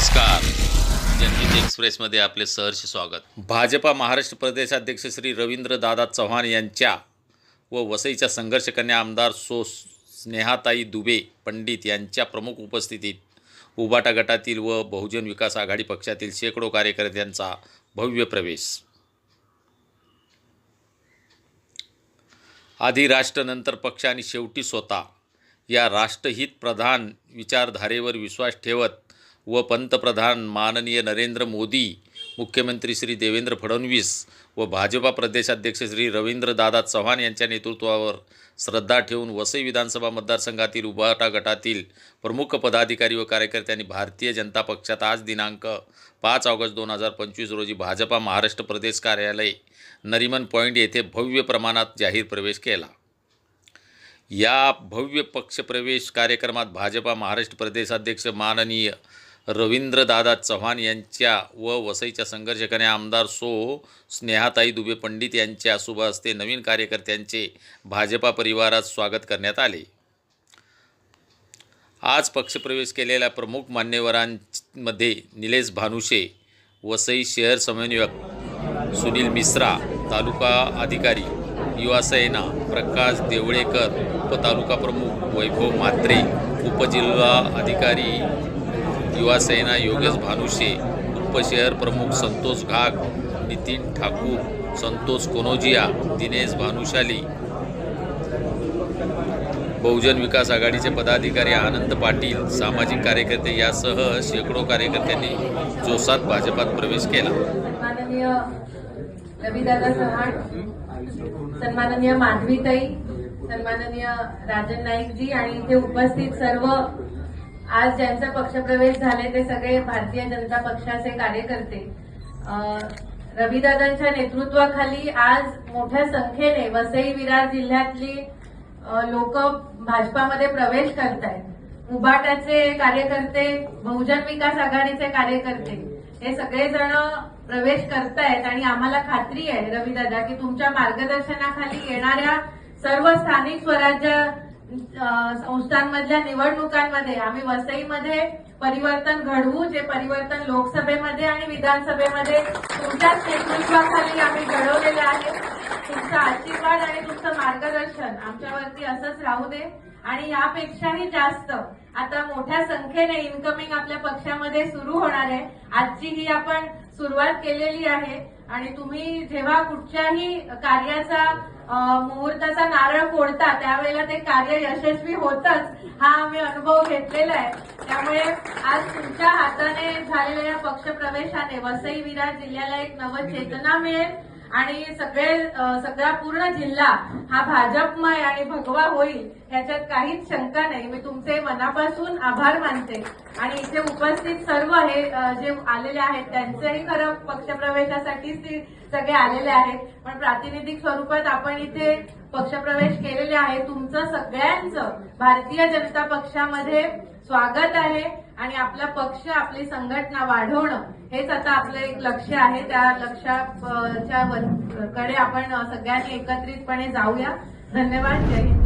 नमस्कार. जनहित एक्सप्रेसमध्ये आपले सहर्ष स्वागत. भाजपा महाराष्ट्र प्रदेशाध्यक्ष श्री रवींद्र दादा चव्हाण यांच्या व वसईच्या संघर्षकन्या आमदार सो स्नेहाताई दुबे पंडित यांच्या प्रमुख उपस्थितीत उबाटा गटातील व बहुजन विकास आघाडी पक्षातील शेकडो कार्यकर्त्यांचा भव्य प्रवेश. आधी राष्ट्र नंतर पक्ष आणि शेवटी स्वतः. या राष्ट्रहित प्रधान विचारधारेवर विश्वास ठेवत व पंतप्रधान माननीय नरेंद्र मोदी मुख्यमंत्री श्री देवेंद्र फडणवीस व भाजपा प्रदेशाध्यक्ष श्री रवींद्रदादा चव्हाण यांच्या नेतृत्वावर श्रद्धा ठेवून वसई विधानसभा मतदारसंघातील उभाटा गटातील प्रमुख पदाधिकारी व कार्यकर्त्यांनी भारतीय जनता पक्षात आज दिनांक पाच ऑगस्ट दोन हजार पंचवीस रोजी भाजपा महाराष्ट्र प्रदेश कार्यालय नरिमन पॉईंट येथे भव्य प्रमाणात जाहीर प्रवेश केला. या भव्य पक्षप्रवेश कार्यक्रमात भाजपा महाराष्ट्र प्रदेशाध्यक्ष माननीय रवींद्रदादा चव्हाण यांच्या व वसईच्या संघर्षकाने आमदार सो स्नेहाताई दुबे पंडित यांच्या शुभ हस्ते नवीन कार्यकर्त्यांचे भाजपा परिवारात स्वागत करण्यात आले. आज पक्षप्रवेश केलेल्या प्रमुख मान्यवरांमध्ये निलेश भानुशे वसई शहर समन्वयक सुनील मिश्रा तालुका अधिकारी युवा सेना प्रकाश देवळेकर उपतालुका प्रमुख वैभव म्हात्रे उपजिल्हा अधिकारी युवासेना योगेश भानुशे उपशहर प्रमुख संतोष घाग नितीन ठाकूर संतोष कोनोजिया दिनेश भानुशाली. बहुजन विकास आघाडीचे पदाधिकारी आनंद पाटील सामाजिक कार्यकर्ते यासह शेकडो कार्यकर्त्यांनी जोसात भाजपात प्रवेश केला. रविदादा चव्हाण सन्माननीय माधवीताई सन्माननीय राजन नाईकजी आणि इथे उपस्थित सर्व आज ज्यांचा पक्षप्रवेश झाले ते सगळे भारतीय जनता पक्षाचे कार्यकर्ते. रविदादांच्या नेतृत्वाखाली आज मोठ्या संख्येने वसई विरार जिल्ह्यातली लोक भाजपामध्ये प्रवेश करत आहेत उबाटाचे कार्यकर्ते बहुजन विकास आघाडीचे कार्यकर्ते हे सगळेजण प्रवेश करतायत आणि आम्हाला खात्री आहे रविदादा की तुमच्या मार्गदर्शनाखाली येणाऱ्या सर्व स्थानिक स्वराज्य संस्थांमधल्या निवडणुकांमध्ये आम्ही वसईमध्ये परिवर्तन घडवू जे परिवर्तन लोकसभेमध्ये आणि विधानसभेमध्ये तुमच्याच नेतृत्वाखाली आम्ही घडवलेलं आहे. तुमचा आशीर्वाद आणि तुमचं मार्गदर्शन आमच्यावरती असंच राहू दे. आणि यापेक्षाही जास्त. आता मोठ्या संख्येने इन्कमिंग आपल्या पक्षामध्ये सुरू होणार आहे. आजची ही आपण सुरुवात केलेली आहे. आणि तुम्ही जेव्हा कुठच्याही कार्याचा मुहूर्ताचा नारळ फोडता त्यावेळेला ते कार्य यशस्वी होतच हा आम्ही अनुभव घेतलेला आहे. त्यामुळे आज तुमच्या हाताने झालेल्या या पक्षप्रवेशाने वसई विरार जिल्ह्याला एक नवं चेतना मिळेल. आणि सगळे सगळा पूर्ण जिल्हा हा भाजपमय आणि भगवा होईल याच्यात काहीच शंका नाही. मी तुमचे मनापासून आभार मानते. आणि इथे उपस्थित सर्व हे जे आलेले आहेत त्यांचेही खरं पक्षप्रवेशासाठीच ते सगळे आलेले आहेत. पण प्रातिनिधिक स्वरूपात आपण इथे पक्षप्रवेश केलेले आहे. तुमचं सगळ्यांचं भारतीय जनता पक्षामध्ये स्वागत आहे. आणि आपला पक्ष आपली संघटना वाढवणं हेच आता आपलं एक लक्ष आहे. त्या लक्षाच्या कडे आपण सगळ्यांनी एकत्रितपणे जाऊया. धन्यवाद. जय हिंद.